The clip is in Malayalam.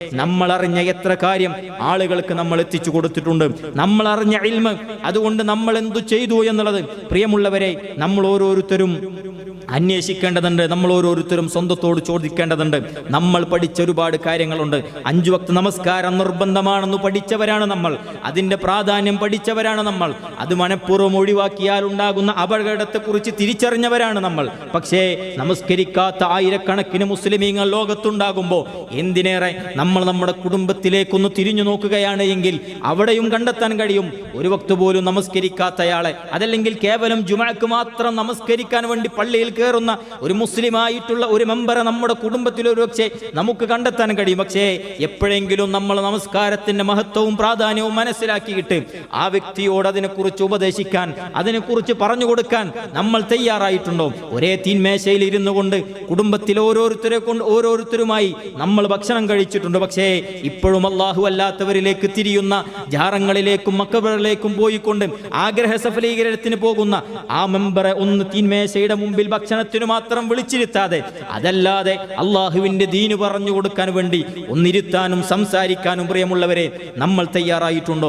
നമ്മൾ അറിഞ്ഞ എത്ര കാര്യം ആളുകൾക്ക് നമ്മൾ എത്തിച്ചു കൊടുത്തിട്ടുണ്ട്. നമ്മൾ അറിഞ്ഞ അതുകൊണ്ട് നമ്മൾ എന്തു ചെയ്തു എന്നുള്ളത്? പ്രിയമുള്ളവരെ നമ്മൾ ഓരോരുത്തരും അന്വേഷിക്കേണ്ടതുണ്ട്. നമ്മൾ ഓരോരുത്തരും സ്വന്തത്തോട് ചോദിക്കേണ്ടതുണ്ട്. നമ്മൾ പഠിച്ച ഒരുപാട് കാര്യങ്ങളുണ്ട്. അഞ്ചു വക്ത നമസ്കാരം നിർബന്ധമാണെന്ന് പഠിച്ചവരാണ് നമ്മൾ. അതിന്റെ പ്രാധാന്യം പഠിച്ചവരാണ് നമ്മൾ. അത് മനഃപൂർവം ഒഴിവാക്കിയാൽ ഉണ്ടാകുന്ന അപകടത്തെക്കുറിച്ച് തിരിച്ചറിഞ്ഞവരാണ് നമ്മൾ. പക്ഷേ നമസ്കരിക്കാത്ത ആയിരക്കണക്കിന് മുസ്ലിമീങ്ങൾ ലോകത്തുണ്ടാകുമ്പോൾ എന്തിനേറെ നമ്മൾ നമ്മുടെ കുടുംബത്തിലേക്കൊന്ന് തിരിഞ്ഞു നോക്കുകയാണ് എങ്കിൽ അവിടെയും കണ്ടെത്താൻ കഴിയും. ഒരു വക്ത് പോലും നമസ്കരിക്കാത്തയാളെ. അതല്ലെങ്കിൽ കേവലം ജുമാക്ക് മാത്രം നമസ്കരിക്കാൻ വേണ്ടി പള്ളിയിൽ കയറുന്ന ഒരു മുസ്ലിമായിട്ടുള്ള ഒരു മെമ്പറെ നമ്മുടെ കുടുംബത്തിൽ ഒരു പക്ഷേ നമുക്ക് കണ്ടെത്താൻ കഴിയും. പക്ഷേ എപ്പോഴെങ്കിലും നമ്മൾ നമസ്കാരത്തിന്റെ മഹത്വവും പ്രാധാന്യവും മനസ്സിലാക്കിയിട്ട് ആ വ്യക്തിയോട് അതിനെക്കുറിച്ച് ഉപദേശിക്കാൻ അതിനെക്കുറിച്ച് പറഞ്ഞു കൊടുക്കാൻ നമ്മൾ തയ്യാറായിട്ടുണ്ടോ? ഒരേ തീന്മേശയിൽ ഇരുന്നു കൊണ്ട് കുടുംബത്തിൽ ഓരോരുത്തരെ കൊണ്ട് ഓരോരുത്തരുമായി നമ്മൾ ഭക്ഷണം കഴിച്ചിട്ടുണ്ട്. പക്ഷേ ഇപ്പോഴും അള്ളാഹു അല്ലാത്തവരിലേക്ക് തിരിയുന്ന ജാറങ്ങളിലേക്കും മക്കബറിലേക്കും പോയിക്കൊണ്ട് ആഗ്രഹ സഫലീകരണത്തിന് പോകുന്ന ആ മെമ്പറെ ഒന്ന് തീന്മേശയുടെ മുമ്പിൽ ഭക്ഷണത്തിന് മാത്രം വിളിച്ചിരുത്താതെ അതല്ലാതെ അള്ളാഹുവിന്റെ ദീന് പറഞ്ഞു കൊടുക്കാൻ വേണ്ടി ഒന്നിരുത്താനും സംസാരിക്കാനും പ്രിയമുള്ളവരെ നമ്മൾ തയ്യാറായിട്ടുണ്ടോ?